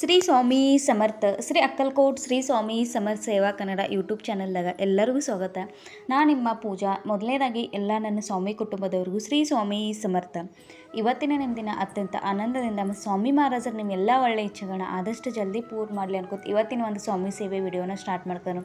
ಶ್ರೀ ಸ್ವಾಮಿ ಸಮರ್ಥ, ಶ್ರೀ ಅಕ್ಕಲ್ಕೋಟ್ ಶ್ರೀ ಸ್ವಾಮಿ ಸಮರ್ಥ ಸೇವಾ ಕನ್ನಡ ಯೂಟ್ಯೂಬ್ ಚಾನಲ್ದಾಗ ಎಲ್ಲರಿಗೂ ಸ್ವಾಗತ. ನಾನು ನಿಮ್ಮ ಪೂಜಾ, ಮೊದಲನೇದಾಗಿ ಎಲ್ಲ ನನ್ನ ಸ್ವಾಮಿ ಕುಟುಂಬದವ್ರಿಗೂ ಶ್ರೀ ಸ್ವಾಮಿ ಸಮರ್ಥ. ಇವತ್ತಿನ ನಿಮ್ಮ ದಿನ ಅತ್ಯಂತ ಆನಂದದಿಂದ ನಮ್ಮ ಸ್ವಾಮಿ ಮಹಾರಾಜರು ನಿಮ್ಮೆಲ್ಲ ಒಳ್ಳೆಯ ಇಚ್ಛೆಗಳನ್ನ ಆದಷ್ಟು ಜಲ್ದಿ ಪೂರ್ತಿ ಮಾಡಲಿ ಅನ್ಕೋತ, ಇವತ್ತಿನ ಒಂದು ಸ್ವಾಮಿ ಸೇವೆ ವಿಡಿಯೋನ ಸ್ಟಾರ್ಟ್ ಮಾಡ್ತಾನೆ.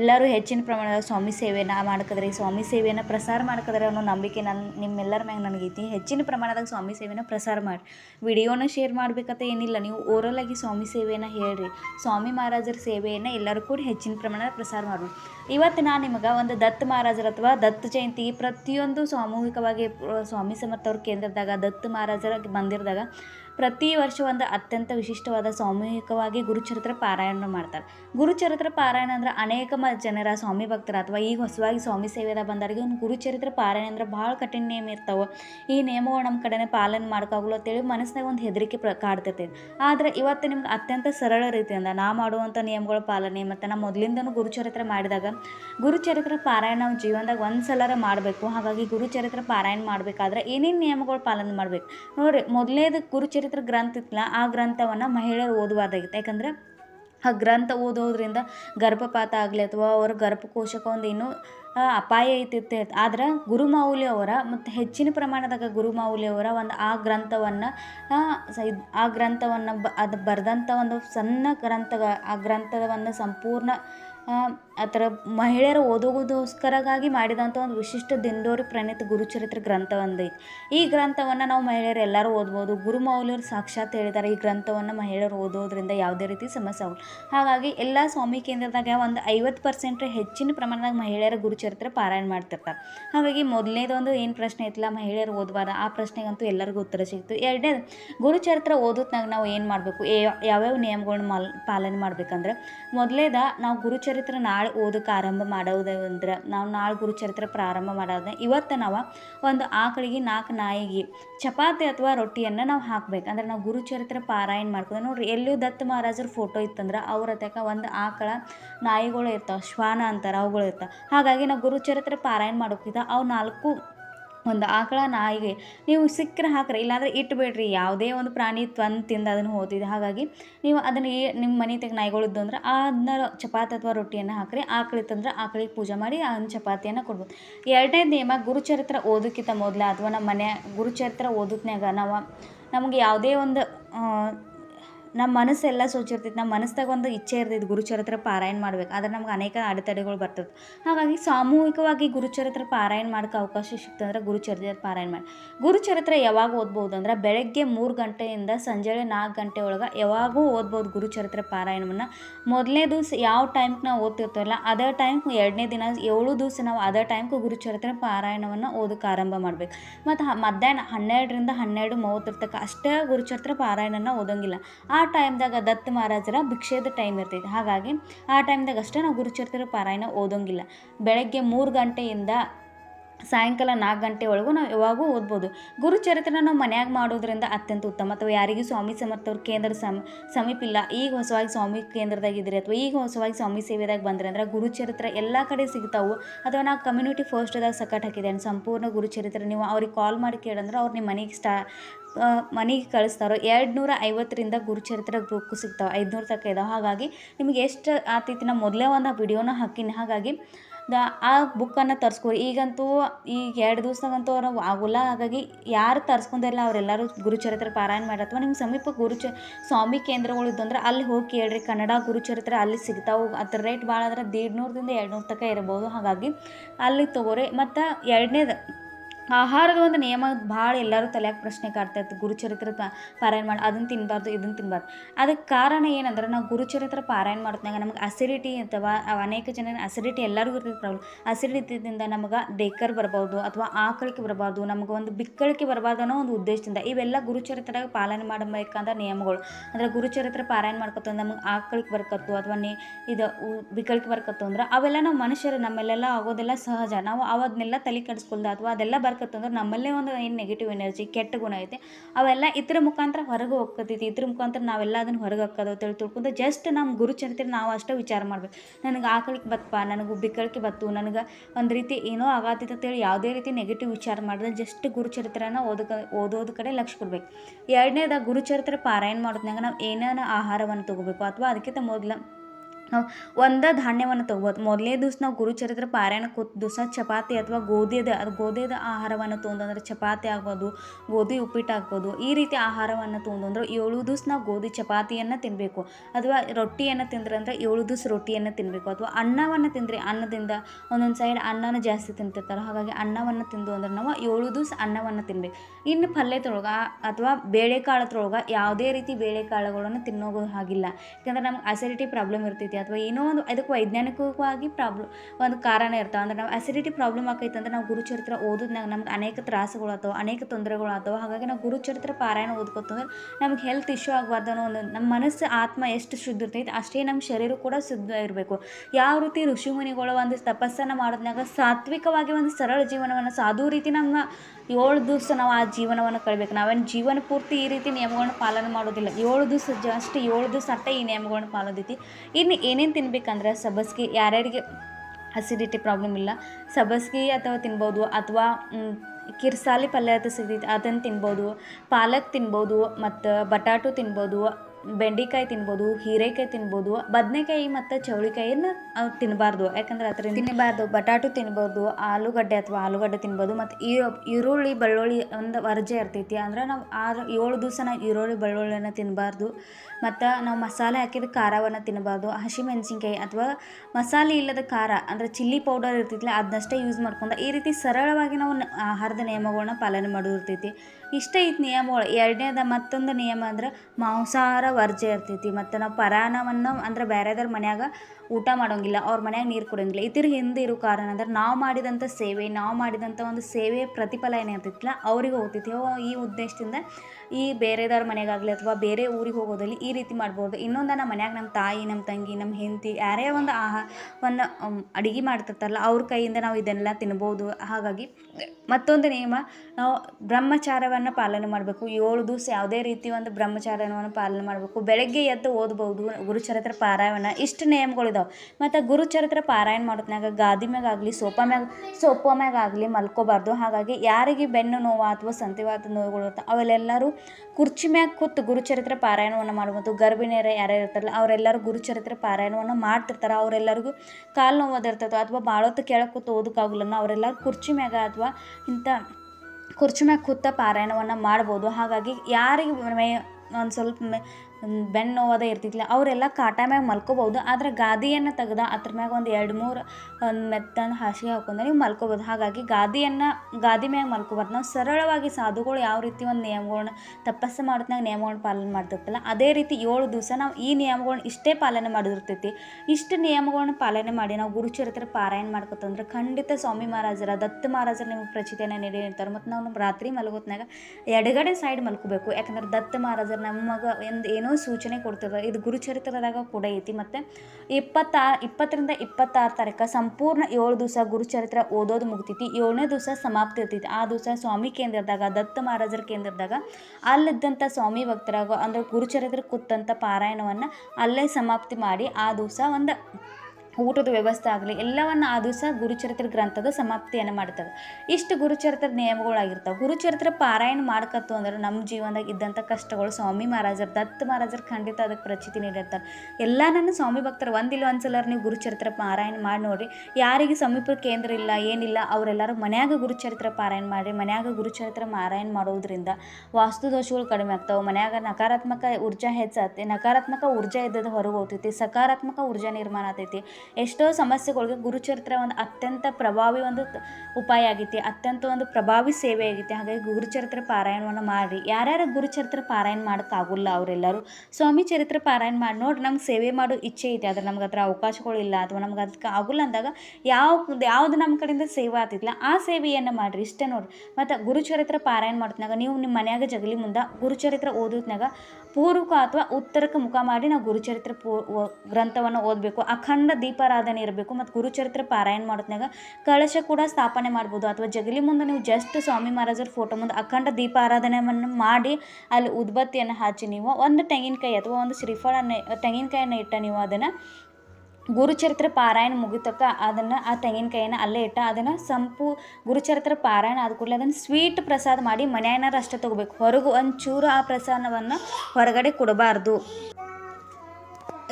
ಎಲ್ಲರೂ ಹೆಚ್ಚಿನ ಪ್ರಮಾಣದ ಸ್ವಾಮಿ ಸೇವೆನ ಮಾಡ್ಕಿದ್ರೆ. ಸ್ವಾಮಿ ಸೇವೆಯನ್ನು ಪ್ರಸಾರ ಮಾಡ್ಕಿದ್ರೆ ಅನ್ನೋ ನಂಬಿಕೆ ನನ್ನ ನಿಮ್ಮೆಲ್ಲರ ಮ್ಯಾಗ ನನಗೈತಿ. ಹೆಚ್ಚಿನ ಪ್ರಮಾಣದಾಗ ಸ್ವಾಮಿ ಸೇವೆಯನ್ನು ಪ್ರಸಾರ ಮಾಡಿ ವಿಡಿಯೋನ ಶೇರ್ ಮಾಡ್ಬೇಕಂತ ಏನಿಲ್ಲ. ನೀವು ಓರಲ್ ಆಗಿ ಸ್ವಾಮಿ ಸೇವೆಯನ್ನು ಹೇಳ್ರಿ. ಸ್ವಾಮಿ ಮಹಾರಾಜರ ಸೇವೆಯನ್ನು ಎಲ್ಲರೂ ಕೂಡ ಹೆಚ್ಚಿನ ಪ್ರಮಾಣದ ಪ್ರಸಾರ ಮಾಡೋಣ ಇವತ್ತು ನಾನು ನಿಮಗೆ ಒಂದು ದತ್ತ ಮಹಾರಾಜರ ಅಥವಾ ದತ್ತ ಜಯಂತಿ ಪ್ರತಿಯೊಂದು ಸಾಮೂಹಿಕವಾಗಿ, ಸ್ವಾಮಿ ಸಮರ್ಥವ್ರ ಕೇಂದ್ರದಾಗ ದತ್ತ ಮಹಾರಾಜರ ಮಂದಿರದಾಗ ಪ್ರತಿ ವರ್ಷ ಒಂದು ಅತ್ಯಂತ ವಿಶಿಷ್ಟವಾದ ಸಾಮೂಹಿಕವಾಗಿ ಗುರುಚರಿತ್ರ ಪಾರಾಯಣ ಮಾಡ್ತಾರೆ. ಗುರುಚರಿತ್ರ ಪಾರಾಯಣ ಅಂದ್ರೆ ಅನೇಕ ಮ ಜನರ ಸ್ವಾಮಿ ಭಕ್ತರ ಅಥವಾ ಈಗ ಹೊಸವಾಗಿ ಸ್ವಾಮಿ ಸೇವೆದ ಬಂದವರಿಗೆ ಒಂದು ಗುರುಚರಿತ್ರ ಪಾರಾಯಣ ಅಂದ್ರೆ ಭಾಳ ಕಠಿಣ ನಿಯಮ ಇರ್ತಾವೆ. ಈ ನಿಯಮಗಳು ನಮ್ಮ ಕಡೆನೇ ಪಾಲನೆ ಮಾಡೋಕ್ಕಾಗಲ್ಲ ಅಂತೇಳಿ ಮನಸ್ಸಿನಾಗ ಒಂದು ಹೆದರಿಕೆ ಪ್ರ ಕಾಡ್ತೈತೆ. ಆದರೆ ಇವತ್ತು ನಿಮ್ಗೆ ಅತ್ಯಂತ ಸರಳ ರೀತಿಯಿಂದ ನಾ ಮಾಡುವಂಥ ನಿಯಮಗಳ ಪಾಲನೆ ಮತ್ತು ನಾ ಮೊದಲಿಂದನೂ ಗುರುಚರಿತ್ರ ಮಾಡಿದಾಗ ಗುರುಚರಿತ್ರ ಪಾರಾಯಣ ನಾವು ಜೀವನದಾಗ ಒಂದು ಸಲರ ಮಾಡಬೇಕು. ಹಾಗಾಗಿ ಗುರುಚರಿತ್ರ ಪಾರಾಯಣ ಮಾಡಬೇಕಾದ್ರೆ ಏನೇನು ನಿಯಮಗಳು ಪಾಲನೆ ಮಾಡಬೇಕು? ನೋಡಿರಿ ಮೊದಲನೇದು ಗುರುಚರಿತ್ರ ಗ್ರಂಥ ಇತ್ತಲ್ಲ, ಆ ಗ್ರಂಥವನ್ನು ಮಹಿಳೆಯರು ಓದುವಾದಾಗಿತ್ತು. ಯಾಕಂದರೆ ಆ ಗ್ರಂಥ ಓದೋದ್ರಿಂದ ಗರ್ಭಪಾತ ಆಗಲಿ ಅಥವಾ ಅವರ ಗರ್ಭಕೋಶಕ ಒಂದು ಇನ್ನೂ ಅಪಾಯ ಐತಿತ್ತೆ ಆದ್ರೆ ಗುರುಮೌಲಿ ಅವರ ಮತ್ತು ಹೆಚ್ಚಿನ ಪ್ರಮಾಣದಾಗ ಗುರುಮೌಲಿ ಅವರ ಒಂದು ಆ ಗ್ರಂಥವನ್ನು ಆ ಗ್ರಂಥವನ್ನು ಬ ಅದು ಬರೆದಂಥ ಒಂದು ಸಣ್ಣ ಗ್ರಂಥ ಆ ಗ್ರಂಥವನ್ನು ಸಂಪೂರ್ಣ ಆ, ಥರ ಮಹಿಳೆಯರು ಓದೋಗೋದೋಸ್ಕರಗಾಗಿ ಮಾಡಿದಂಥ ಒಂದು ವಿಶಿಷ್ಟ ದಿಂಡೋರಿ ಪ್ರಣಿತ ಗುರುಚರಿತ್ರ ಗ್ರಂಥ ಒಂದೈತಿ. ಈ ಗ್ರಂಥವನ್ನು ನಾವು ಮಹಿಳೆಯರು ಎಲ್ಲರೂ ಓದ್ಬೋದು. ಗುರುಮೌಲ್ಯರು ಸಾಕ್ಷಾತ್ ಹೇಳಿದ್ದಾರೆ. ಈ ಗ್ರಂಥವನ್ನು ಮಹಿಳೆಯರು ಓದೋದ್ರಿಂದ ಯಾವುದೇ ರೀತಿ ಸಮಸ್ಯೆ ಆಗಲ್ಲ. ಹಾಗಾಗಿ ಎಲ್ಲ ಸ್ವಾಮಿ ಕೇಂದ್ರದಾಗ ಒಂದು ಐವತ್ತು ಪರ್ಸೆಂಟ್ ಹೆಚ್ಚಿನ ಪ್ರಮಾಣದಾಗ ಮಹಿಳೆಯರ ಗುರುಚರಿತ್ರ ಪಾರಾಯಣ ಮಾಡ್ತಿರ್ತಾರೆ. ಹಾಗಾಗಿ ಮೊದಲನೇದೊಂದು ಏನು ಪ್ರಶ್ನೆ ಐತಲ್ಲ ಮಹಿಳೆಯರು ಓದಬಾರ ಆ ಪ್ರಶ್ನೆಗಂತೂ ಎಲ್ಲರಿಗೂ ಉತ್ತರ ಸಿಗ್ತು. ಎರಡನೇದು ಗುರುಚರಿತ್ರ ಓದೋತ್ನಾಗ ನಾವು ಏನು ಮಾಡಬೇಕು? ಯಾವ್ಯಾವ ನಿಯಮಗಳನ್ನ ಮಾಲ್ ಪಾಲನೆ ಮಾಡಬೇಕಂದ್ರೆ ಮೊದಲೇದ ನಾವು ಗುರುಚರಿತ್ರ ನಾಳೆ ಓದಕ್ಕೆ ಆರಂಭ ಮಾಡೋದು ಅಂದ್ರೆ ನಾವು ನಾಳೆ ಗುರುಚರಿತ್ರ ಪ್ರಾರಂಭ ಮಾಡೋದ್ರೆ ಇವತ್ತು ನಾವು ಒಂದು ಆಕಳಿಗೆ ನಾಲ್ಕು ನಾಯಿಗೆ ಚಪಾತಿ ಅಥವಾ ರೊಟ್ಟಿಯನ್ನು ನಾವು ಹಾಕ್ಬೇಕು. ಅಂದ್ರೆ ನಾವು ಗುರುಚರಿತ್ರ ಪಾರಾಯಣ ಮಾಡ್ಕೊಂಡು ನೋಡ್ರಿ ಎಲ್ಲೂ ದತ್ತ ಮಹಾರಾಜರ ಫೋಟೋ ಇತ್ತಂದ್ರೆ ಅವ್ರ ಹತ್ತಕ ಒಂದು ಆಕಳ ನಾಯಿಗಳು ಇರ್ತಾವೆ, ಶ್ವಾನ ಅಂತಾರೆ, ಅವುಗಳು ಇರ್ತಾವೆ. ಹಾಗಾಗಿ ನಾವು ಗುರುಚರಿತ್ರ ಪಾರಾಯಣ ಮಾಡೋಕ್ಕಿಂತ ಅವು ನಾಲ್ಕು ಒಂದು ಆಕಳ ನಾಯಿಗೆ ನೀವು ಸಿಕ್ಕರೆ ಹಾಕ್ರಿ, ಇಲ್ಲಾಂದ್ರೆ ಇಟ್ಬೇಡ್ರಿ. ಯಾವುದೇ ಒಂದು ಪ್ರಾಣಿ ತಂದು ತಿಂದು ಅದನ್ನು ಹೋದಿದೆ. ಹಾಗಾಗಿ ನೀವು ಅದನ್ನು ಏ, ನಿಮ್ಮ ಮನೆ ತೆಗೆ ನಾಯಿಗಳಿದ್ದು ಅಂದ್ರೆ ಅದನ್ನ ಚಪಾತಿ ಅಥವಾ ರೊಟ್ಟಿಯನ್ನು ಹಾಕ್ರಿ. ಆಕಳಿತ್ತಂದ್ರೆ ಆಕಳಿಗೆ ಪೂಜೆ ಮಾಡಿ ಆ ಚಪಾತಿಯನ್ನು ಕೊಡ್ಬೋದು. ಎರಡನೇ ನಿಯಮ, ಗುರುಚರಿತ್ರ ಓದೋಕ್ಕಿಂತ ಮೊದಲ ಅಥವಾ ನಮ್ಮ ಮನೆ ಗುರುಚರಿತ್ರ ಓದೋತ್ನಾಗ ನಾವು ನಮಗೆ ಯಾವುದೇ ಒಂದು ನಮ್ಮ ಮನಸ್ಸೆಲ್ಲ ಸೋಚಿರ್ತೈತಿ ನಮ್ಮ ಮನಸ್ಸಾಗ ಒಂದು ಇಚ್ಛೆ ಇರ್ತೈತಿ ಗುರುಚರಿತ್ರ ಪಾರಾಯಣ ಮಾಡ್ಬೇಕು. ಆದ್ರೆ ನಮ್ಗೆ ಅನೇಕ ಅಡೆತಡೆಗಳು ಬರ್ತದೆ. ಹಾಗಾಗಿ ಸಾಮೂಹಿಕವಾಗಿ ಗುರುಚರಿತ್ರ ಪಾರಾಯಣ ಮಾಡೋಕೆ ಅವಕಾಶ ಸಿಕ್ತಂದ್ರೆ ಗುರುಚರಿತ್ರ ಪಾರಾಯಣ ಮಾಡಿ. ಗುರುಚರಿತ್ರ ಯಾವಾಗ ಓದ್ಬೋದು ಅಂದ್ರೆ ಬೆಳಗ್ಗೆ ಮೂರು ಗಂಟೆಯಿಂದ ಸಂಜೆ ನಾಲ್ಕು ಗಂಟೆ ಒಳಗೆ ಯಾವಾಗೂ ಓದ್ಬೋದು ಗುರುಚರಿತ್ರ ಪಾರಾಯಣವನ್ನು. ಮೊದಲನೇ ದಿವಸ ಯಾವ ಟೈಮ್ಗೆ ನಾವು ಓದ್ತಿರ್ತೀವಲ್ಲ ಅದೇ ಟೈಮ್ ಎರಡನೇ ದಿನ, ಏಳು ದಿವಸ ನಾವು ಅದೇ ಟೈಮ್ಗೆ ಗುರುಚರಿತ್ರ ಪಾರಾಯಣವನ್ನು ಓದಕ್ಕೆ ಆರಂಭ ಮಾಡಬೇಕು. ಮತ್ತು ಮಧ್ಯಾಹ್ನ ಹನ್ನೆರಡರಿಂದ ಹನ್ನೆರಡು ಮೂವತ್ತರ ತನಕ ಅಷ್ಟೇ ಗುರುಚರಿತ್ರ ಪಾರಾಯಣನ ಓದೋಂಗಿಲ್ಲ. ಆ ಟೈಮ್ದಾಗ ದತ್ತ ಮಹಾರಾಜರ ಭಿಕ್ಷೆದ ಟೈಮ್ ಇರ್ತೈತಿ. ಹಾಗಾಗಿ ಆ ಟೈಮ್ದಾಗ ಅಷ್ಟೇ ನಾವು ಗುರುಚರಿತ್ರ ಪಾರಾಯಣ ಓದೋಂಗಿಲ್ಲ. ಬೆಳಗ್ಗೆ ಮೂರು ಗಂಟೆಯಿಂದ ಸಾಯಂಕಾಲ ನಾಲ್ಕು ಗಂಟೆ ಒಳಗೂ ನಾವು ಯಾವಾಗೂ ಓದ್ಬೋದು. ಗುರುಚರಿತ್ರ ನಾವು ಮನ್ಯಾಗ ಮಾಡೋದ್ರಿಂದ ಅತ್ಯಂತ ಉತ್ತಮ. ಅಥವಾ ಯಾರಿಗೂ ಸ್ವಾಮಿ ಸಮರ್ಥವ್ರ ಕೇಂದ್ರ ಸಮ, ಸಮೀಪ ಇಲ್ಲ. ಈಗ ಹೊಸವಾಗಿ ಸ್ವಾಮಿ ಕೇಂದ್ರದಾಗಿದ್ದರೆ ಅಥವಾ ಈಗ ಹೊಸವಾಗಿ ಸ್ವಾಮಿ ಸೇವೆದಾಗ ಬಂದ್ರೆ ಅಂದ್ರೆ ಗುರುಚರಿತ್ರ ಎಲ್ಲ ಕಡೆ ಸಿಗ್ತಾವೆ. ಅಥವಾ ನಾವು ಕಮ್ಯುನಿಟಿ ಫಸ್ಟ್ದಾಗ ಸಕಟ್ ಹಾಕಿದ್ದೇನೆ ಸಂಪೂರ್ಣ ಗುರುಚರಿತ್ರ ನೀವು ಅವ್ರಿಗೆ ಕಾಲ್ ಮಾಡಿ ಕೇಳಂದ್ರೆ ಅವ್ರು ನಿಮ್ಮ ಮನೆಗೆ ಸ್ಟಾ ಮನೆಗೆ ಕಳಿಸ್ತಾರೋ? ಎರಡು ನೂರ ಐವತ್ತರಿಂದ ಗುರುಚರಿತ್ರ ಬುಕ್ ಸಿಗ್ತಾವೆ, ಐದುನೂರು ತನಕ ಇದಾವೆ. ಹಾಗಾಗಿ ನಿಮಗೆ ಎಷ್ಟು ಆತೈತಿ ನಾ ಮೊದಲೇ ಒಂದು ವಿಡಿಯೋನ ಹಾಕೀನಿ. ಹಾಗಾಗಿ ದ, ಆ ಬುಕ್ಕನ್ನು ತರಿಸ್ಕೊರಿ. ಈಗಂತೂ ಈಗ ಎರಡು ದಿವ್ಸದಾಗಂತೂ ಅವ್ರು ಆಗೋಲ್ಲ. ಹಾಗಾಗಿ ಯಾರು ತರಿಸ್ಕೊಂಡಿಲ್ಲ ಅವರೆಲ್ಲರೂ ಗುರುಚರಿತ್ರೆ ಪಾರಾಯಣ ಮಾಡಿ. ಅಥವಾ ನಿಮ್ಮ ಸಮೀಪ ಗುರುಚ, ಸ್ವಾಮಿ ಕೇಂದ್ರಗಳು ಇದ್ದಂದ್ರೆ ಅಲ್ಲಿ ಹೋಗಿ ಕೇಳ್ರಿ. ಕನ್ನಡ ಗುರುಚರಿತ್ರೆ ಅಲ್ಲಿ ಸಿಗ್ತಾವೆ. ಅದ್ರ ರೇಟ್ ಭಾಳ ಅಂದ್ರೆ ದೇಡ್ನೂರದಿಂದ ಎರಡು ನೂರು ತನಕ ಇರ್ಬೋದು. ಹಾಗಾಗಿ ಅಲ್ಲಿ ತೊಗೋರಿ. ಮತ್ತು ಎರಡನೇದು ಆಹಾರದ ಒಂದು ನಿಯಮ ಭಾಳ ಎಲ್ಲರೂ ತಲೆಯಾಗ ಪ್ರಶ್ನೆ ಕಾಡ್ತಾ ಇತ್ತು ಗುರುಚರಿತ್ರ ಪಾರಾಯಣ ಮಾಡಿ ಅದನ್ನು ತಿನ್ನಬಾರ್ದು ಇದನ್ನು ತಿನ್ನಬಾರ್ದು ಅದಕ್ಕೆ ಕಾರಣ ಏನಂದ್ರೆ ನಾವು ಗುರುಚರಿತ್ರ ಪಾರಾಯಣ ಮಾಡ್ತಾಗ ನಮಗೆ ಅಸಿಡಿಟಿ ಅಥವಾ ಅನೇಕ ಜನ ಅಸಿಡಿಟಿ ಎಲ್ಲರಿಗೂ ಇರ್ತೈತೆ ಪ್ರಾಬ್ಲಮ್ ಅಸಿಡಿಟಿದಿಂದ ನಮಗೆ ಡೇಕರ್ ಬರ್ಬೋದು ಅಥವಾ ಆಕಳಿಕೆ ಬರಬಾರ್ದು, ನಮಗೆ ಒಂದು ಬಿಕ್ಕಳಿಕೆ ಬರಬಾರ್ದು ಅನ್ನೋ ಒಂದು ಉದ್ದೇಶದಿಂದ ಇವೆಲ್ಲ ಗುರುಚರಿತ್ರ ಪಾಲನೆ ಮಾಡಬೇಕಾದ ನಿಯಮಗಳು. ಅಂದರೆ ಗುರುಚರಿತ್ರ ಪಾರಾಯಣ ಮಾಡ್ಕೊತ ನಮಗೆ ಆಕಳಿಕೆ ಬರ್ಕತ್ತು ಅಥವಾ ನೇ, ಇದು ಬಿಕ್ಕಳಿಕೆ ಬರ್ಕತ್ತು ಅಂದ್ರೆ ಅವೆಲ್ಲ ನಾವು ಮನುಷ್ಯರು ನಮ್ಮೆಲ್ಲ ಆಗೋದೆಲ್ಲ ಸಹಜ. ನಾವು ಅವನ್ನೆಲ್ಲ ತಲೆ ಕೆಡಿಸ್ಕೊಳ್ದ ಅಥವಾ ಅದೆಲ್ಲ ಬರ್ಕ ಆಗ್ಲಕತ್ತಂದ್ರೆ ನಮ್ಮಲ್ಲೇ ಒಂದು ಏನು ನೆಗೆಟಿವ್ ಎನರ್ಜಿ ಕೆಟ್ಟ ಗುಣ ಐತೆ, ಅವೆಲ್ಲ ಇದ್ರ ಮುಖಾಂತರ ಹೊರಗೆ ಹೋಗ್ತೈತಿ. ಇದ್ರ ಮುಖಾಂತರ ನಾವೆಲ್ಲ ಅದನ್ನು ಹೊರಗೆ ಹಾಕೋದು ಅಂತೇಳಿ ತಿಳ್ಕೊಂಡು ಜಸ್ಟ್ ನಮ್ಮ ಗುರು ಚರಿತ್ರೆ ನಾವು ಅಷ್ಟೇ ವಿಚಾರ ಮಾಡ್ಬೇಕು. ನನಗೆ ಆಕಳಿಕೆ ಬತ್ತಪ್ಪ ನನಗೆ ಬಿಕ್ಕಳಿಕೆ ಬತ್ತು, ನನಗೆ ಒಂದು ರೀತಿ ಏನೋ ಆಗತ್ತೈತಿ ಅಂತ ಹೇಳಿ ಯಾವುದೇ ರೀತಿ ನೆಗೆಟಿವ್ ವಿಚಾರ ಮಾಡಿದ್ರೆ ಜಸ್ಟ್ ಗುರು ಗುರುಚರಿತ್ರನ ಓದಕ, ಓದೋದ ಕಡೆ ಲಕ್ಷ್ಯ ಕೊಡ್ಬೇಕು. ಎರಡನೇದಾಗ ಗುರುಚರಿತ್ರೆ ಪಾರಾಯಣ ಮಾಡೋದ್ನಾಗ ನಾವು ಏನೇನೋ ಆಹಾರವನ್ನು ತೊಗೋಬೇಕು, ಅಥವಾ ಅದಕ್ಕಿಂತ ಮೊದಲು ಒಂದೇ ಧಾನ್ಯವನ್ನು ತೊಗೋಬೋದು. ಮೊದಲನೇ ದಿವ್ಸ ನಾವು ಗುರುಚರಿತ್ರೆ ಪಾರಾಯಣ ಕೂತ್ ದಿವಸ ಚಪಾತಿ ಅಥವಾ ಗೋಧಿಯದ ಅದು ಗೋಧಿಯದ ಆಹಾರವನ್ನು ತೊಗೊಂಡ್ರೆ ಚಪಾತಿ ಆಗ್ಬೋದು, ಗೋಧಿ ಉಪ್ಪಿಟ್ಟು ಆಗ್ಬೋದು, ಈ ರೀತಿ ಆಹಾರವನ್ನು ತೊಗೊಂಡ್ರೆ ಏಳು ದಿವ್ಸ ನಾವು ಗೋಧಿ ಚಪಾತಿಯನ್ನು ತಿನ್ನಬೇಕು ಅಥವಾ ರೊಟ್ಟಿಯನ್ನು ತಿಂದ್ರೆ ಅಂದರೆ ಏಳು ದಿವ್ಸ ರೊಟ್ಟಿಯನ್ನು ತಿನ್ನಬೇಕು ಅಥವಾ ಅನ್ನವನ್ನು ತಿಂದರೆ ಅನ್ನದಿಂದ ಒಂದೊಂದು ಸೈಡ್ ಅನ್ನನ ಜಾಸ್ತಿ ತಿಂತಿರ್ತಾರೆ. ಹಾಗಾಗಿ ಅನ್ನವನ್ನು ತಿಂದು ಅಂದ್ರೆ ನಾವು ಏಳು ದಿವ್ಸ ಅನ್ನವನ್ನು ತಿನ್ನಬೇಕು ಇನ್ನು ಪಲ್ಯದೊಳಗೆ ಅಥವಾ ಬೇಳೆಕಾಳದ್ರೊಳಗೆ ಯಾವುದೇ ರೀತಿ ಬೇಳೆಕಾಳುಗಳನ್ನು ತಿನ್ನೋದು ಹಾಗಿಲ್ಲ. ಯಾಕಂದ್ರೆ ನಮ್ಗೆ ಅಸಿಡಿಟಿ ಪ್ರಾಬ್ಲಮ್ ಇರ್ತೈತಿ. ಅಥವಾ ಏನೋ ಒಂದು ಅದಕ್ಕೆ ವೈಜ್ಞಾನಿಕವಾಗಿ ಪ್ರಾಬ್ಲಮ್ ಒಂದು ಕಾರಣ ಇರ್ತಾವೆ. ಅಂದ್ರೆ ನಾವು ಅಸಿಡಿಟಿ ಪ್ರಾಬ್ಲಮ್ ಆಕೈತೆ ಅಂದ್ರೆ ನಾವು ಗುರುಚರಿತ್ರ ಓದೋದ್ನಾಗ ನಮ್ಗೆ ಅನೇಕ ತ್ರಾಸುಗಳು ಅಥವಾ ಅನೇಕ ತೊಂದರೆಗಳು ಆಗ್ತಾವೆ ಹಾಗಾಗಿ ನಾವು ಗುರುಚರಿತ್ರ ಪಾರಾಯಣ ಓದ್ಕೊತಂದ್ರೆ ನಮ್ಗೆ ಹೆಲ್ತ್ ಇಶ್ಯೂ ಆಗಬಾರ್ದು ಅನ್ನೋ ಒಂದು, ನಮ್ಮ ಮನಸ್ಸು ಆತ್ಮ ಎಷ್ಟು ಶುದ್ಧ ಇರ್ತೈತೆ ಅಷ್ಟೇ ನಮ್ಮ ಶರೀರ ಕೂಡ ಶುದ್ಧ ಇರಬೇಕು. ಯಾವ ರೀತಿ ಋಷಿಮುನಿಗಳು ಒಂದು ತಪಸ್ಸನ್ನು ಮಾಡೋದ್ನಾಗ ಸಾತ್ವಿಕವಾಗಿ ಒಂದು ಸರಳ ಜೀವನವನ್ನು, ಸಾಧು ರೀತಿ ನಮ್ಮ ಏಳು ದಿವಸ ನಾವು ಆ ಜೀವನವನ್ನು ಕಳಬೇಕು. ನಾವೇನು ಜೀವನ ಪೂರ್ತಿ ಈ ರೀತಿ ನಿಯಮಗಳನ್ನು ಪಾಲನೆ ಮಾಡೋದಿಲ್ಲ. ಏಳು ದಿವಸ ಜಸ್ಟ್ ಏಳು ದಿವಸ ಅಷ್ಟೇ ಈ ನಿಯಮಗಳನ್ನ ಪಾಲೋದೈತಿ ಇನ್ನು ಏನೇನು ತಿನ್ಬೇಕಂದ್ರೆ ಸಬ್ಬಸ್ಗೆ ಯಾರ್ಯಾರಿಗೆ ಅಸಿಡಿಟಿ ಪ್ರಾಬ್ಲಮ್ ಇಲ್ಲ, ಸಬ್ಬಸ್ಗೆ ಅಥವಾ ತಿನ್ಬೋದು, ಅಥವಾ ಕಿರ್ಸಾಲಿ ಪಲ್ಯ ಅಂತ ಸಿಗ್ತೈತಿ ಅದನ್ನು ತಿನ್ಬೋದು, ಪಾಲಕ್ ತಿನ್ಬೋದು, ಮತ್ತು ಬಟಾಟು ತಿನ್ಬೋದು, ಬೆಂಡೆಕಾಯಿ ತಿನ್ಬೋದು, ಹೀರೆಕಾಯಿ ತಿನ್ಬೋದು, ಬದನೆಕಾಯಿ ಮತ್ತು ಚೌಳಿಕಾಯಿನ ತಿನ್ನಬಾರ್ದು ಯಾಕಂದ್ರೆ ಅದರಿಂದ ತಿನ್ನಬಾರ್ದು ಬಟಾಟು ತಿನ್ಬೋದು ಆಲೂಗಡ್ಡೆ ಅಥವಾ ಆಲೂಗಡ್ಡೆ ತಿನ್ಬೋದು ಮತ್ತು ಈರುಳ್ಳಿ, ಬೆಳ್ಳುಳ್ಳಿ ಒಂದು ವರ್ಜೆ ಇರ್ತೈತಿ. ಅಂದ್ರೆ ನಾವು ಆರು ಏಳು ದಿವಸ ನಾವು ಈರುಳ್ಳಿ, ಬೆಳ್ಳುಳ್ಳಿನ ತಿನ್ನಬಾರ್ದು ಮತ್ತು ನಾವು ಮಸಾಲೆ ಹಾಕಿದ ಖಾರವನ್ನು ತಿನ್ನಬಾರ್ದು ಹಸಿಮೆಣಸಿನ್ಕಾಯಿ ಅಥವಾ ಮಸಾಲೆ ಇಲ್ಲದ ಖಾರ ಅಂದರೆ ಚಿಲ್ಲಿ ಪೌಡರ್ ಇರ್ತೈತಿಲ್ಲ ಅದನ್ನಷ್ಟೇ ಯೂಸ್ ಮಾಡ್ಕೊಂಡು ಈ ರೀತಿ ಸರಳವಾಗಿ ನಾವು ಆಹಾರದ ನಿಯಮಗಳನ್ನ ಪಾಲನೆ ಮಾಡೋದು ಇರ್ತೈತಿ ಇಷ್ಟೇ ಐತಿ ನಿಯಮಗಳು ಎರಡನೇದ ಮತ್ತೊಂದು ನಿಯಮ ಅಂದ್ರೆ ಮಾಂಸಾಹಾರ ವರ್ಜೆ ಇರ್ತೈತಿ. ಮತ್ತು ನಾವು ಪರಾನವನ್ನು ಅಂದ್ರೆ ಬೇರೆದವ್ರ ಮನ್ಯಾಗ ಊಟ ಮಾಡೋಂಗಿಲ್ಲ, ಅವ್ರ ಮನ್ಯಾಗ ನೀರು ಕೊಡೋಂಗಿಲ್ಲ. ಇದ್ರ ಹಿಂದೆ ಇರೋ ಕಾರಣ ಅಂದ್ರೆ ನಾವು ಮಾಡಿದಂಥ ಸೇವೆ, ನಾವು ಮಾಡಿದಂಥ ಒಂದು ಸೇವೆ ಪ್ರತಿಫಲ ಏನಾಗ್ತಿತ್ತಲ್ಲ ಅವ್ರಿಗೆ ಹೋಗ್ತಿತ್ತು. ಈ ಉದ್ದೇಶದಿಂದ ಈ ಬೇರೆದವ್ರ ಮನೆಗಾಗಲಿ ಅಥವಾ ಬೇರೆ ಊರಿಗೆ ಹೋಗೋದಲ್ಲಿ ಈ ರೀತಿ ಮಾಡ್ಬೋದು. ಇನ್ನೊಂದು ನಮ್ಮ ಮನ್ಯಾಗ ನಮ್ಮ ತಾಯಿ ನಮ್ಮ ತಂಗಿ ನಮ್ಮ ಹೆಂಡತಿ ಯಾರೇ ಒಂದು ಆಹಾರವನ್ನು ಅಡುಗೆ ಮಾಡ್ತಿರ್ತಾರಲ್ಲ, ಅವ್ರ ಕೈಯಿಂದ ನಾವು ಇದನ್ನೆಲ್ಲ ತಿನ್ಬೋದು. ಹಾಗಾಗಿ ಮತ್ತೊಂದು ನಿಯಮ, ನಾವು ಬ್ರಹ್ಮಚಾರವನ್ನು ಪಾಲನೆ ಮಾಡಬೇಕು. ಏಳು ದಿವಸ ಯಾವುದೇ ರೀತಿ ಒಂದು ಬ್ರಹ್ಮಚಾರವನ್ನು ಪಾಲನೆ ಮಾಡಬೇಕು. ಬೆಳಗ್ಗೆ ಎದ್ದು ಓದ್ಬೋದು, ಗುರುಚರಿತ್ರ ಪಾರಾಯಣ, ಇಷ್ಟು ನಿಯಮಗಳಿದಾವೆ ಮತ್ತು ಗುರುಚರಿತ್ರ ಪಾರಾಯಣ ಮಾಡೋದ್ನಾಗ ಗಾದಿ ಮ್ಯಾಗ ಆಗಲಿ ಸೋಫಾ ಮ್ಯಾಗ ಸೋಫಾ ಮ್ಯಾಗ ಆಗಲಿ ಮಲ್ಕೋಬಾರ್ದು. ಹಾಗಾಗಿ ಯಾರಿಗೆ ಬೆನ್ನು ನೋವು ಅಥವಾ ಸಂಧಿವಾತ ನೋವುಗಳು ಅವೆಲ್ಲರೂ ಕುರ್ಚಿ ಮ್ಯಾಗ ಕೂತು ಗುರುಚರಿತ್ರ ಪಾರಾಯಣವನ್ನು ಮಾಡ್ಬೋದು. ಗರ್ಭಿಣಿಯರ ಯಾರ್ಯಾರು ಇರ್ತಾರಲ್ಲ, ಅವರೆಲ್ಲರೂ ಗುರುಚರಿತ್ರ ಪಾರಾಯಣವನ್ನು ಮಾಡ್ತಿರ್ತಾರೆ. ಅವರೆಲ್ಲರಿಗೂ ಕಾಲು ನೋವು ಅಥವಾ ಭಾಳೊತ್ತು ಕೆಳಗೆ ಕೂತು ಓದೋಕ್ಕಾಗಲ್ಲ ಅವರೆಲ್ಲರೂ ಕುರ್ಚಿ ಮ್ಯಾಗ ಅಥವಾ ಇಂಥ ಕುರ್ಚಿ ಮ್ಯಾಗ ಕೂತ ಪಾರಾಯಣವನ್ನು ಮಾಡ್ಬೋದು. ಹಾಗಾಗಿ ಯಾರಿಗೆ ಮೇ, ಒಂದು ಸ್ವಲ್ಪ ಮೇ ಬೆನ್ನು ನೋವದ ಇರ್ತಿದ್ಲ, ಅವರೆಲ್ಲ ಕಾಟ ಮ್ಯಾಗ ಮಲ್ಕೋಬೋದು ಆದರೆ ಗಾದಿಯನ್ನು ತೆಗೆದ ಅದ್ರ ಮ್ಯಾಗ ಒಂದು ಎರಡು ಮೂರು, ಒಂದು ಮೆತ್ತನ ಹಾಸಿಗೆ ಹಾಕೊಂಡ್ರೆ ನೀವು ಮಲ್ಕೋಬೋದು ಹಾಗಾಗಿ ಗಾದಿಯನ್ನು, ಗಾದಿ ಮ್ಯಾಗ ಮಲ್ಕೋಬಾರ್ದು. ನಾವು ಸರಳವಾಗಿ ಸಾಧುಗಳು ಯಾವ ರೀತಿ ಒಂದು ನಿಯಮಗಳನ್ನ ತಪಸ್ಸು ಮಾಡೋದ್ನಾಗ ನಿಯಮಗಳನ್ನ ಪಾಲನೆ ಮಾಡ್ತಿರ್ತಲ್ಲ ಅದೇ ರೀತಿ ಏಳು ದಿವಸ ನಾವು ಈ ನಿಯಮಗಳನ್ನ ಇಷ್ಟೇ ಪಾಲನೆ ಮಾಡಿರ್ತೈತಿ ಇಷ್ಟು ನಿಯಮಗಳನ್ನ ಪಾಲನೆ ಮಾಡಿ ನಾವು ಗುರುಚರಿತ್ರ ಪಾರಾಯಣ ಮಾಡ್ಕೊತಂದ್ರೆ ಖಂಡಿತ ಸ್ವಾಮಿ ಮಹಾರಾಜರ, ದತ್ತ ಮಹಾರಾಜರ ನಿಮಗೆ ಪ್ರಚಿತೆಯನ್ನು ನೀಡಿರ್ತಾರೆ. ಮತ್ತು ನಾವು ರಾತ್ರಿ ಮಲಗೋತ್ನಾಗ ಎಡಗಡೆ ಸೈಡ್ ಮಲ್ಕೋಬೇಕು. ಯಾಕಂದ್ರೆ ದತ್ತ ಮಹಾರಾಜರು ನಮಗೆ ಒಂದು ಏನೋ ಸೂಚನೆ ಕೊಡ್ತದೆ. ಇದು ಗುರುಚರಿತ್ರದಾಗ ಕೂಡ ಐತಿ. ಮತ್ತು ಇಪ್ಪತ್ತಾರು ಇಪ್ಪತ್ತರಿಂದ ಇಪ್ಪತ್ತಾರು ತಾರೀಕು ಸಂಪೂರ್ಣ ಏಳು ದಿವಸ ಗುರುಚರಿತ್ರ ಓದೋದು ಮುಗ್ತೈತಿ ಏಳನೇ ದಿವಸ ಸಮಾಪ್ತಿ ಇರ್ತೈತಿ. ಆ ದಿವಸ ಸ್ವಾಮಿ ಕೇಂದ್ರದಾಗ, ದತ್ತ ಮಹಾರಾಜರ ಕೇಂದ್ರದಾಗ ಅಲ್ಲಿದ್ದಂಥ ಸ್ವಾಮಿ ಭಕ್ತರಾಗ, ಅಂದ್ರೆ ಗುರುಚರಿತ್ರ ಕೂತಂಥ ಪಾರಾಯಣವನ್ನು ಅಲ್ಲೇ ಸಮಾಪ್ತಿ ಮಾಡಿ ಆ ದಿವಸ ಒಂದು ಊಟದ ವ್ಯವಸ್ಥೆ ಆಗಲಿ, ಎಲ್ಲವನ್ನು ಆ ದಿವಸ ಗುರುಚರಿತ್ರ ಗ್ರಂಥದ ಸಮಾಪ್ತಿಯನ್ನು ಮಾಡ್ತವೆ. ಇಷ್ಟು ಗುರುಚರಿತ್ರ ನಿಯಮಗಳಾಗಿರ್ತವೆ. ಗುರುಚರಿತ್ರ ಪಾರಾಯಣ ಮಾಡ್ಕತ್ತು ಅಂದ್ರೆ ನಮ್ಮ ಜೀವನದಾಗ ಇದ್ದಂಥ ಕಷ್ಟಗಳು ಸ್ವಾಮಿ ಮಹಾರಾಜರು, ದತ್ತ ಮಹಾರಾಜರು ಖಂಡಿತ ಅದಕ್ಕೆ ಪ್ರಚಿತಿ ನೀಡಿರ್ತಾರೆ. ಎಲ್ಲ ಸ್ವಾಮಿ ಭಕ್ತರು ಒಂದಿಲ್ಲ ಒಂದ್ಸಲ ನೀವು ಗುರುಚರಿತ್ರ ಪಾರಾಯಣ ಮಾಡಿ ನೋಡಿರಿ. ಯಾರಿಗೆ ಸಮೀಪ ಕೇಂದ್ರ ಇಲ್ಲ, ಏನಿಲ್ಲ, ಅವರೆಲ್ಲರೂ ಮನ್ಯಾಗ ಗುರುಚರಿತ್ರ ಪಾರಾಯಣ ಮಾಡಿ ಮನ್ಯಾಗ ಗುರುಚರಿತ್ರ ಪಾರಾಯಣ ಮಾಡೋದ್ರಿಂದ ವಾಸ್ತು ದೋಷಗಳು ಕಡಿಮೆ ಆಗ್ತಾವೆ. ಮನ್ಯಾಗ ನಕಾರಾತ್ಮಕ ಊರ್ಜಾ ಹೆಚ್ಚಾಗ್ತಿ ನಕಾರಾತ್ಮಕ ಊರ್ಜಾ ಇದ್ದದ್ದು ಹೊರಗೆ ಹೋಗ್ತೈತಿ. ಸಕಾರಾತ್ಮಕ ಊರ್ಜಾ ನಿರ್ಮಾಣ ಆಗ್ತೈತಿ. ಎಷ್ಟೋ ಸಮಸ್ಯೆಗಳಿಗೆ ಗುರುಚರಿತ್ರ ಒಂದು ಅತ್ಯಂತ ಪ್ರಭಾವಿ ಒಂದು ಉಪಾಯ ಆಗೈತಿ, ಅತ್ಯಂತ ಒಂದು ಪ್ರಭಾವಿ ಸೇವೆ ಆಗೈತಿ. ಹಾಗಾಗಿ ಗುರುಚರಿತ್ರ ಪಾರಾಯಣವನ್ನು ಮಾಡಿರಿ. ಯಾರ್ಯಾರ ಗುರುಚರಿತ್ರ ಪಾರಾಯಣ ಮಾಡೋಕ್ಕಾಗಲ್ಲ ಅವರೆಲ್ಲರೂ, ಸ್ವಾಮಿ ಚರಿತ್ರೆ ಪಾರಾಯಣ ಮಾಡಿ ನೋಡಿ ನಮ್ಗೆ ಸೇವೆ ಮಾಡೋ ಇಚ್ಛೆ ಐತೆ. ಆದರೆ ನಮ್ಗೆ ಅದರ ಅವಕಾಶಗಳಿಲ್ಲ, ಅಥವಾ ನಮ್ಗೆ ಅದಕ್ಕೆ ಆಗಲ್ಲ ಅಂದಾಗ ಯಾವ ಯಾವ್ದು ನಮ್ಮ ಕಡೆಯಿಂದ ಸೇವೆ ಆಗ್ತಿಲ್ಲ ಆ ಸೇವೆಯನ್ನು ಮಾಡಿರಿ. ಇಷ್ಟೇ ನೋಡ್ರಿ. ಮತ್ತು ಗುರುಚರಿತ್ರ ಪಾರಾಯಣ ಮಾಡ್ತಿನಾಗ ನೀವು ನಿಮ್ಮ ಮನೆಯಾಗ ಜಗಲಿ ಮುಂದೆ ಗುರುಚರಿತ್ರ ಓದೋದ್ನಾಗ ಪೂರ್ವಕ ಅಥವಾ ಉತ್ತರಕ್ಕೆ ಮುಖ ಮಾಡಿ ನಾವು ಗುರುಚರಿತ್ರ ಪೂ ಗ್ರಂಥವನ್ನು ಓದಬೇಕು. ಅಖಂಡ ದೀಪ ದೀಪಾರಾಧನೆ ಇರಬೇಕು ಮತ್ತು ಗುರುಚರಿತ್ರೆ ಪಾರಾಯಣ ಮಾಡೋದ್ನಾಗ ಕಳಶ ಕೂಡ ಸ್ಥಾಪನೆ ಮಾಡ್ಬೋದು. ಅಥವಾ ಜಗಲಿ ಮುಂದೆ ನೀವು ಜಸ್ಟ್ ಸ್ವಾಮಿ ಮಹಾರಾಜರ ಫೋಟೋ ಮುಂದೆ ಅಖಂಡ ದೀಪಾರಾಧನೆಯನ್ನು ಮಾಡಿ ಅಲ್ಲಿ ಉದ್ಬತ್ತಿಯನ್ನು ಹಚ್ಚಿ ನೀವು ಒಂದು ತೆಂಗಿನಕಾಯಿ ಅಥವಾ ಒಂದು ಶ್ರೀಫಲನ ತೆಂಗಿನಕಾಯನ್ನು ಇಟ್ಟ ನೀವು ಅದನ್ನು ಗುರುಚರಿತ್ರೆ ಪಾರಾಯಣ ಮುಗಿತಕ್ಕ ಅದನ್ನು ಆ ತೆಂಗಿನಕಾಯಿನ ಅಲ್ಲೇ ಇಟ್ಟ ಅದನ್ನು ಸಂಪು ಗುರುಚರಿತ್ರ ಪಾರಾಯಣ ಆದ ಕೂಡಲೇ ಅದನ್ನು ಸ್ವೀಟ್ ಪ್ರಸಾದ ಮಾಡಿ ಮನೆಯನ್ನಾರು ಅಷ್ಟೇ ತೊಗೋಬೇಕು. ಹೊರಗೆ ಒಂಚೂರು ಆ ಪ್ರಸಾದವನ್ನು ಹೊರಗಡೆ ಕೊಡಬಾರ್ದು.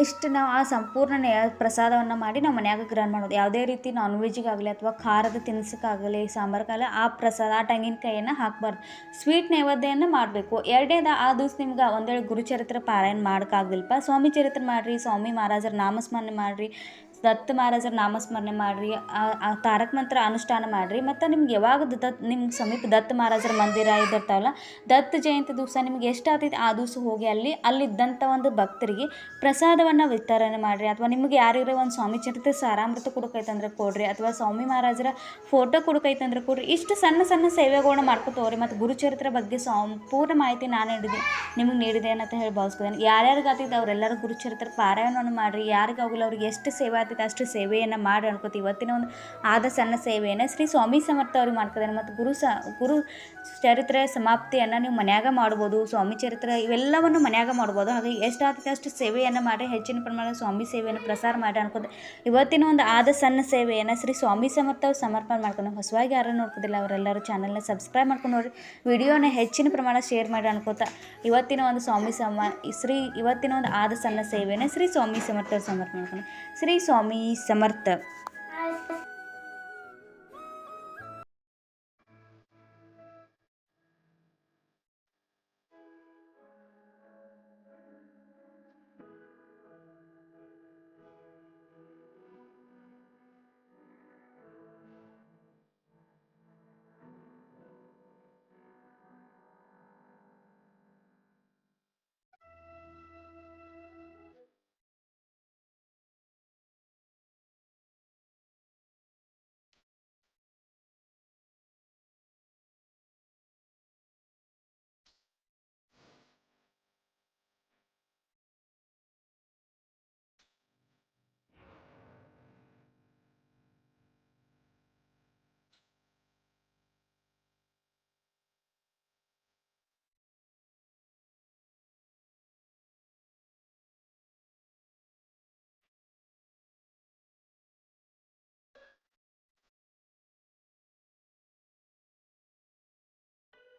ಇಷ್ಟು ನಾವು ಆ ಸಂಪೂರ್ಣ ಪ್ರಸಾದವನ್ನು ಮಾಡಿ ನಾವು ಮನ್ಯಾಗ ಗ್ರಹಣ ಮಾಡೋದು. ಯಾವುದೇ ರೀತಿ ನಾನ್ ವೆಜ್ಗಾಗಲಿ ಅಥವಾ ಖಾರದ ತಿನಿಸಕ್ಕಾಗಲಿ, ಸಾಂಬಾರ್ಗಾಗಲಿ ಆ ಪ್ರಸಾದ, ಆ ತೆಂಗಿನಕಾಯಿಯನ್ನು ಹಾಕಬಾರ್ದು. ಸ್ವೀಟ್ ನೈವೇದ್ಯನ ಮಾಡಬೇಕು. ಎರಡನೇದ ಆ ದಿವ್ಸ ನಿಮ್ಗೆ ಒಂದೇಳು ಗುರುಚರಿತ್ರೆ ಪಾರಾಯಣ ಮಾಡೋಕ್ಕಾಗಲಿಲ್ಲಪ್ಪ ಸ್ವಾಮಿ ಚರಿತ್ರೆ ಮಾಡಿರಿ, ಸ್ವಾಮಿ ಮಹಾರಾಜರ ನಾಮಸ್ಮರಣೆ ಮಾಡಿರಿ ದತ್ತ ಮಹಾರಾಜರ ನಾಮಸ್ಮರಣೆ ಮಾಡಿರಿ, ಆ ತಾರಕ ಮಂತ್ರ ಅನುಷ್ಠಾನ ಮಾಡಿರಿ. ಮತ್ತು ನಿಮ್ಗೆ ಯಾವಾಗ ದತ್, ನಿಮ್ಗೆ ಸಮೀಪ ದತ್ತ ಮಹಾರಾಜರ ಮಂದಿರ ಇದಿರ್ತಾವಲ್ಲ ದತ್ತ ಜಯಂತಿ ದಿವಸ ನಿಮ್ಗೆ ಎಷ್ಟು ಆಗ್ತೈತೆ ಆ ದಿವಸ ಹೋಗಿ ಅಲ್ಲಿ ಅಲ್ಲಿದ್ದಂಥ ಒಂದು ಭಕ್ತರಿಗೆ ಪ್ರಸಾದವನ್ನು ವಿತರಣೆ ಮಾಡಿರಿ. ಅಥವಾ ನಿಮ್ಗೆ ಯಾರಿರೋ ಒಂದು ಸ್ವಾಮಿ ಚರಿತ್ರೆ ಸಾರಾಮೃತ ಕೊಡೋಕೈತಂದ್ರೆ ಕೊಡ್ರಿ, ಅಥವಾ ಸ್ವಾಮಿ ಮಹಾರಾಜರ ಫೋಟೋ ಕೊಡೋಕೈತಂದ್ರೆ ಕೊಡ್ರಿ. ಇಷ್ಟು ಸಣ್ಣ ಸಣ್ಣ ಸೇವೆಗಳನ್ನ ಮಾಡ್ಕೊತವ್ರಿ ಮತ್ತು ಗುರುಚರಿತ್ರೆ ಬಗ್ಗೆ ಸಂಪೂರ್ಣ ಮಾಹಿತಿ ನಾನು ನೀಡಿದೆ, ನಿಮಗೆ ನೀಡಿದೆ ಅಂತ ಹೇಳಿ ಭಾವಿಸ್ಕೋದೇನೆ ಯಾರ್ಯಾರಿಗೆ ಆತೈತೆ ಅವರೆಲ್ಲರೂ ಗುರುಚರಿತ್ರೆ ಪಾರಾಯಣವನ್ನು ಮಾಡಿರಿ. ಯಾರಿಗಾಗಲ್ಲ ಅವ್ರಿಗೆ ಎಷ್ಟು ಸೇವೆ ಆಗ್ತೈತೆ ಅಷ್ಟು ಸೇವೆಯನ್ನು ಮಾಡಿ ಅನ್ಕೋತಿ ಇವತ್ತಿನ ಒಂದು ಆದ ಸಣ್ಣ ಸೇವೆಯನ್ನು ಶ್ರೀ ಸ್ವಾಮಿ ಸಮರ್ಥ ಅವ್ರಿಗೆ ಮಾಡ್ಕೊದೇನೆ ಮತ್ತು ಗುರು ಗುರು ಚರಿತ್ರೆ ಸಮಾಪ್ತಿಯನ್ನು ನೀವು ಮನ್ಯಾಗ ಮಾಡ್ಬೋದು, ಸ್ವಾಮಿ ಚರಿತ್ರೆ ಇವೆಲ್ಲವನ್ನು ಮನ್ಯಾಗ ಮಾಡ್ಬೋದು. ಹಾಗೆ ಎಷ್ಟಾಗುತ್ತೆ ಆಗ್ತೈತೆ ಅಷ್ಟು ಸೇವೆಯನ್ನು ಮಾಡಿ ಹೆಚ್ಚಿನ ಪ್ರಮಾಣದ ಸ್ವಾಮಿ ಸೇವೆಯನ್ನು ಪ್ರಸಾರ ಮಾಡಿ ಅನ್ಕೋದು ಇವತ್ತಿನ ಒಂದು ಆದ ಸಣ್ಣ ಸೇವೆಯನ್ನು ಶ್ರೀ ಸ್ವಾಮಿ ಸಮರ್ಥ ಅವ್ರು ಸಮರ್ಪಣೆ ಮಾಡ್ಕೊಂಡು, ಹೊಸವಾಗಿ ಯಾರು ನೋಡ್ಕೋದಿಲ್ಲ ಅವರೆಲ್ಲರೂ ಚಾನಲ್ನ ಸಬ್ಸ್ಕ್ರೈಬ್ ಮಾಡ್ಕೊಂಡು ನೋಡ್ರಿ. ವಿಡಿಯೋನ ಹೆಚ್ಚಿನ ಪ್ರಮಾಣ ಶೇರ್ ಮಾಡಿ ಅನ್ಕೋತ. ಇವತ್ತಿನ ಒಂದು ಸ್ವಾಮಿ ಸಮ ಶ್ರೀ, ಇವತ್ತಿನ ಒಂದು ಆದ ಸಣ್ಣ ಸೇವೆಯನ್ನು ಶ್ರೀ ಸ್ವಾಮಿ ಸಮರ್ಥ ಅವ್ರು ಸಮರ್ಪಣೆ ಮಾಡ್ಕೊಂಡು, ಶ್ರೀ ಸಮರ್ಥ